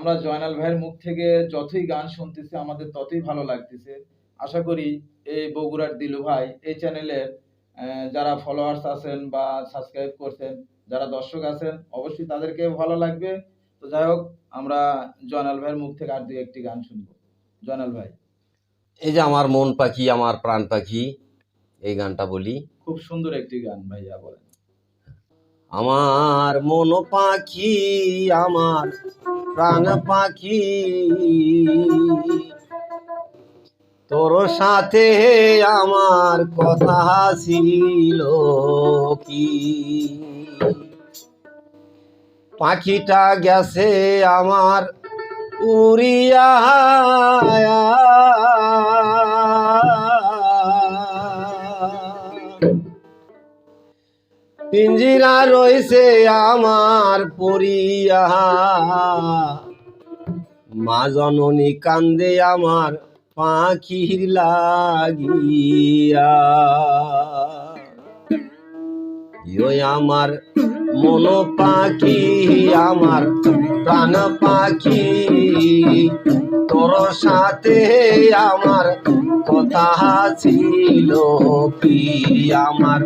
আমরা জয়নাল ভাইয়ের মুখ থেকে যতই গান শুনতেছি আমাদের ততই ভালো লাগতেছে। আশা করি এই বগুড়ার দিলু ভাই এই চ্যানেলের যারা ফলোয়ার্স আছেন বা সাবস্ক্রাইব করছেন যারা দর্শক আছেন অবশ্যই তাদেরকে ভালো লাগবে। তো যাই হোক আমরা জয়নাল ভাইয়ের মুখ থেকে আর দুই একটি গান শুনব। জয়নাল ভাই। এই যে আমার মন পাখি আমার প্রাণ পাখি এই গানটা বলি। খুব সুন্দর একটি গান ভাইয়া বলেন। আমার মন পাখি, আমার প্রাণ পাখি। তোর সাথে আমার কথা ছিল কি? পাখিটা গেছে আমার উড়িয়া পিঞ্জিরা রয়েছে আমার পরিয়া। মা জননী কান্দে আমার পাখির লাগিয়া। ইয় আমার মন পাখি, আমার প্রাণ পাখি। সাথে আমার কথা ছিল কি আমার।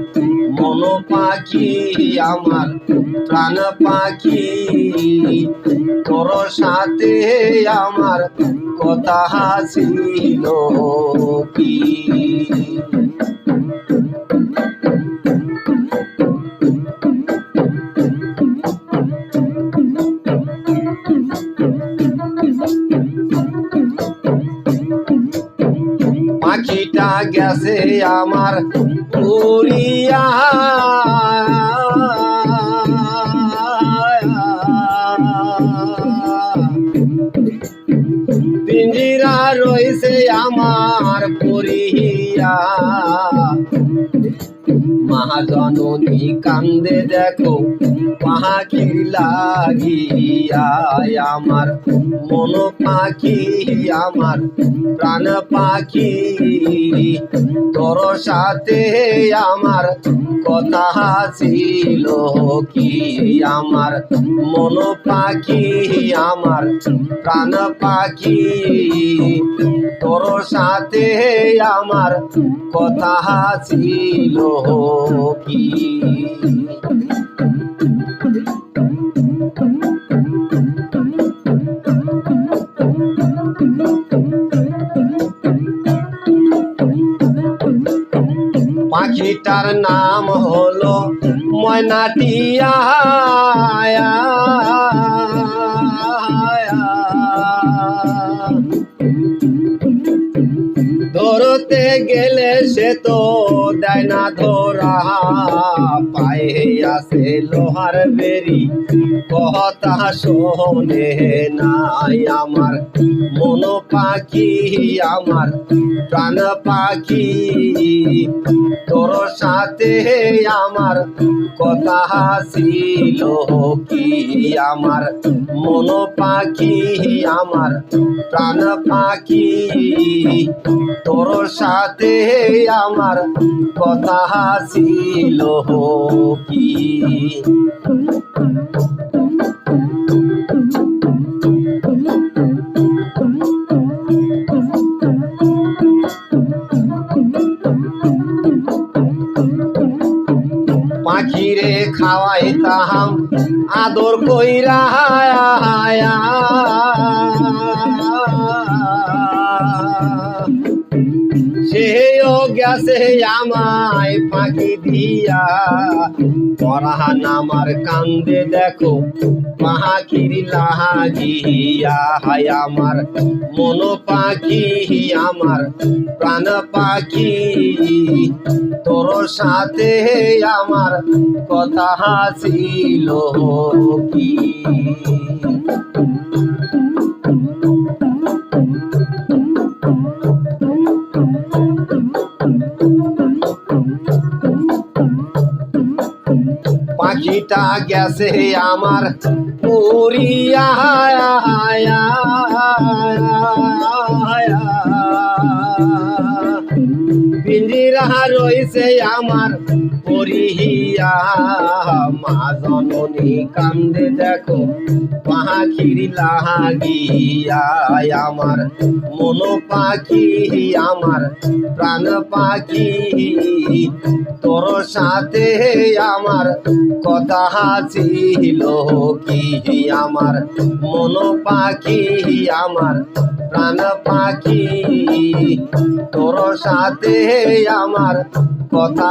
মন পাখি, আমার প্রাণ পাখি। তোর সাথে আমার কথা ছিল কি পাখিটা আমার উড়িয়া মহাজননী কান্দে দেখো পাখির লাগিয়া আমার। মন পাখি আমার, প্রাণ পাখি। তোর সাথে আমার কথা ছিল কি আমার? মন পাখি আমার, প্রাণ পাখি। তোর সাথে আমার কথা ছিল কি? পাখিটার নাম হলো ময়নাটিয়া ধরতে গেলে সে তো দেয় না ধরা পায়ে আছে লোহার বেরি। কথা শোনে নাই আমার, মন পাখি আমার, প্রাণ পাখি। তোর সাথে আমার কথা ছিল কি? আমার মন পাখি, আমার প্রাণ পাখি। তোর সাথে আমার কথা ছিল কি? পাখিরে খাওয়াই তাহাম আদর কইরা সেও গেছে আমায় ফাঁকি দিয়া। পরাহান আমার কান্দে, দেখো পাখির লাহাজিয়া হায় আমার মন পাখি, আমার প্রাণ পাখি। তোর সাথে আমার কথা ছিল কি? পাখিটা গেছে আমার উড়িয়া পিঞ্জিরা রয়েছে আমার করিয়া। মা জননী কান্দে দেখো, পাখির লাগিয়া। আমার মন পাখি, আমার প্রাণ পাখি। তোর সাথে আমার কথা ছিল কি? আমার মন পাখি, আমার প্রাণ পাখি। তোর সাথে আমার কথা